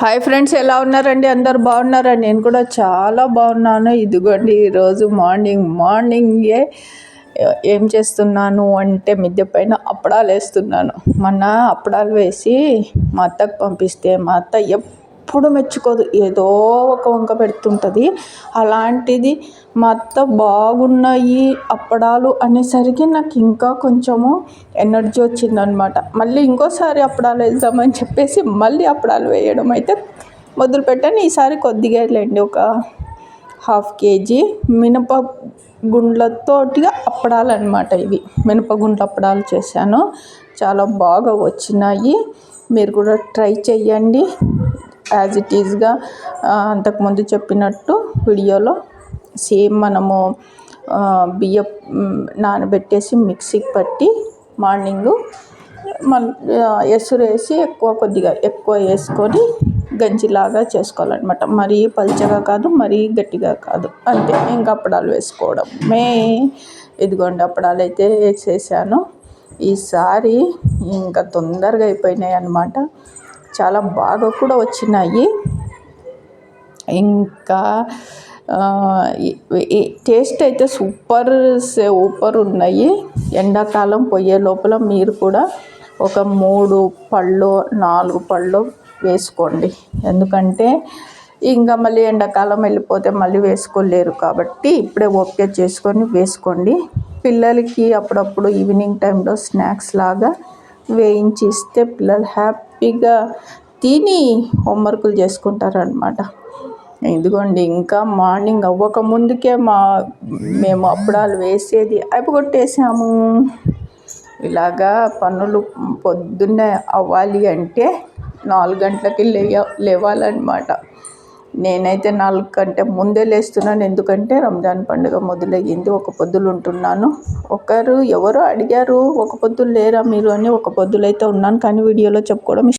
Hi friends ఎలా ఉన్నారండి? అందరు బాగున్నారా? నేను కూడా చాలా బాగున్నాను. ఇదిగోండి ఈరోజు మార్నింగ్ మార్నింగే ఏం చేస్తున్నాను అంటే మిద్దె పైన అప్పడాలు వేస్తున్నాను మొన్న అప్పడాలు వేసి మా అత్తకు పంపిస్తే మా అత్త ఎప్పుడు మెచ్చుకోదు. ఏదో ఒక వంక పెడుతుంటుంది. అలాంటిది మా అత్త బాగున్నాయి అప్పడాలు అనేసరికి నాకు ఇంకా కొంచెము ఎనర్జీ వచ్చిందనమాట. మళ్ళీ ఇంకోసారి అప్పడాలు వేద్దామని చెప్పేసి మళ్ళీ అప్పడాలు వేయడం అయితే మొదలుపెట్టాను. ఈసారి కొద్దిగా లేండి ఒక హాఫ్ కేజీ మినప గుండ్లతోటిగా అప్పడాలు అనమాట ఇవి. మినపగుండ్ల అప్పడాలు చేశాను. చాలా బాగా వచ్చినాయి. మీరు కూడా ట్రై చేయండి యాజ్ ఇట్ ఈజ్గా అంతకుముందు చెప్పినట్టు వీడియోలో సేమ్ మనము బియ్యం నానబెట్టేసి మిక్సీకి పట్టి మార్నింగు మన ఎసురు వేసి ఎక్కువ కొద్దిగా ఎక్కువ వేసుకొని గంజిలాగా చేసుకోవాలన్నమాట. మరీ పల్చగా కాదు మరీ గట్టిగా కాదు. అంతే ఇంకా అప్పడాలు వేసుకోవడం. మే ఇదిగోండి అప్పడాలు అయితే వేసేసాను. ఈసారి ఇంకా తొందరగా అయిపోయినాయి అన్నమాట చాలా బాగా కూడా వచ్చినాయి. ఇంకా టేస్ట్ అయితే సూపర్ సూపర్ ఉన్నాయి. ఎండాకాలం పోయే లోపల మీరు కూడా ఒక మూడు పళ్ళు నాలుగు పళ్ళు వేసుకోండి. ఎందుకంటే ఇంకా మళ్ళీ ఎండాకాలం వెళ్ళిపోతే మళ్ళీ వేసుకోలేరు కాబట్టి ఇప్పుడే ఓకే చేసుకొని వేసుకోండి. పిల్లలకి అప్పుడప్పుడు ఈవినింగ్ టైంలో స్నాక్స్ లాగా వేయించి ఇస్తే పిల్లలు హ్యాపీ హ్యాపీగా తిని హోంవర్కులు చేసుకుంటారనమాట ఇదిగోండి ఇంకా మార్నింగ్ అవ్వక ముందుకే మా మేము అప్పుడాలు వేసేది అయిపోగొట్టేసాము. ఇలాగా పనులు పొద్దున్నే అవ్వాలి అంటే నాలుగు గంటలకి లేవ లేవాలన్నమాట. నేనైతే నాలుగు కంటే ముందే లేస్తున్నాను. ఎందుకంటే రంజాన్ పండుగ మొదలయ్యింది. ఒక పొద్దులు ఉంటున్నాను. ఒకరు ఎవరో అడిగారు ఒక పొద్దులు లేరా మీరు? అని. ఒక పొద్దులైతే ఉన్నాను కానీ వీడియోలో చెప్పుకోవడం